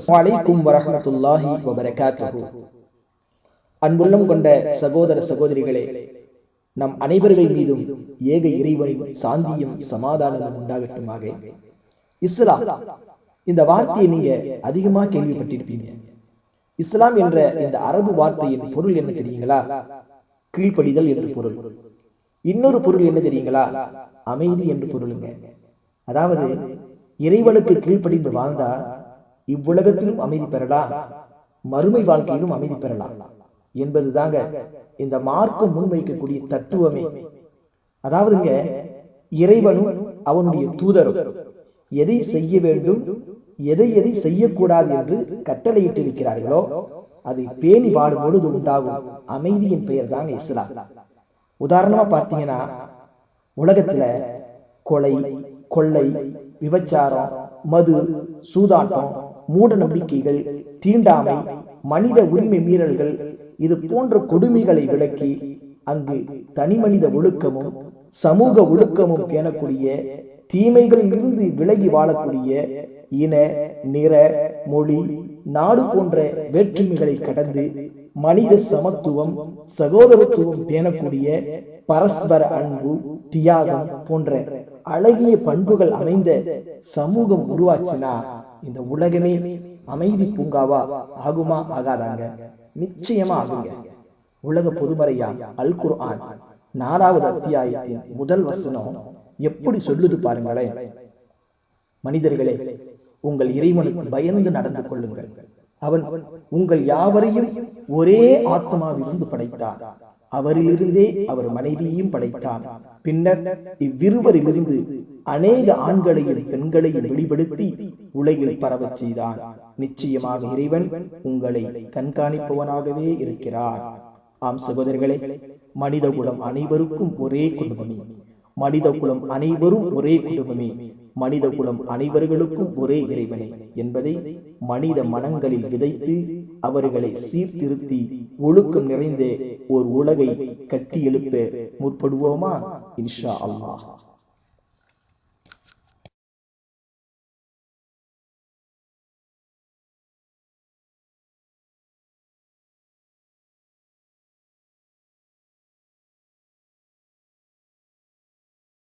அஸ்ஸலாமு வரஹ்மத்துல்லாஹி வபரகாத்துஹு. அன்புள்ளம் கொண்ட சகோதர சகோதரிகளே நம் அனைவர்கள் மீதும் ஏக இறைவனின் சாந்தியும் சமாதானமும் உண்டாகட்டுமாக. இஸ்லாம் இந்த வார்த்தையை நீங்க அதிகமா கேள்விப்பட்டிருப்பீங்க. இஸ்லாம் என்ற இந்த அரபு வார்த்தையின் பொருள் என்ன தெரியுங்களா? கீழ்ப்படிதல் என்று பொருள். இன்னொரு பொருள் என்ன தெரியுங்களா? அமைதி என்று பொருளுங்க. அதாவது இறைவனுக்கு கீழ்ப்படிந்து வாழ்ந்தா இவ்வுலகத்திலும் அமைதி பெறலாம் மறுமை வாழ்க்கையிலும் அமைதி பெறலாம் என்பதுதாங்க இந்த மார்க்கம் முன்வைக்கக்கூடிய தத்துவமே. அதாவதுங்க இறைவனும் அவனுடைய தூதரும் எதை செய்ய வேண்டும் எதை எதை செய்யக்கூடாது என்று கட்டளையிட்டிருக்கிறார்களோ அதை பேணி வாடும் பொழுது உண்டாகும் அமைதியின் பெயர் தாங்க இஸ்லாம். உதாரணமா பார்த்தீங்கன்னா உலகத்துல கொலை கொள்ளை விபச்சாரம் மது சூதாட்டம் மூட நம்பிக்கைகள் தீண்டாமை மனித உரிமை மீறல்கள் இது போன்ற கொடுமைகளை விளக்கி அங்கு தனிமனித ஒழுக்கமும் சமூக ஒழுக்கமும் பேணக்கூடிய தீமைகளில் இருந்து விலகி வாழக்கூடிய இன நிற மொழி நாடு போன்ற வேற்றுமைகளை கடந்து மனித சமத்துவம் சகோதரத்துவம் பேணக்கூடிய பரஸ்பர அன்பு தியாகம் போன்ற அழகிய பண்புகள் அமைந்த சமூகம் உருவாச்சினா இந்த உலகமே அமைதி பூங்காவா ஆகுமா ஆகாதாங்க? நிச்சயமா ஆகுங்க. உலக பொதுமறையா அல் குர்ஆன் நாலாவது அத்தியாயத்தின் முதல் வசனம் எப்படி சொல்லுது பாருங்களேன். மனிதர்களே உங்கள் இறைவனுக்கு பயந்து நடந்து கொள்ளுங்கள். அவன் உங்கள் யாவரையும் ஒரே ஆத்மாவிலிருந்து படைத்தான். அவரிலிருந்தே அவர் மனைவியையும் படைத்தார். பின்னர் இவ்விருவரிலிருந்து அநேக ஆண்களையும் பெண்களையும் வெளிப்படுத்தி உலகில் பரவச் செய்தான் நிச்சயமாக இறைவன் உங்களை கண்காணிப்பவனாகவே இருக்கிறார். ஆம் சகோதரர்களே மனித குலம் அனைவருக்கும் ஒரே குடும்பமே மனித குலம் அனைவரும் ஒரே குடும்பமே. மனித குலம் அனைவர்களுக்கும் ஒரே இறைவனே என்பதை மனித மனங்களில் விதைத்து அவர்களை சீர்திருத்தி ஒழுக்கம் நிறைந்த ஒரு உலகை கட்டி எழுப்ப முற்படுவோமா? இன்ஷா அல்லாஹ்.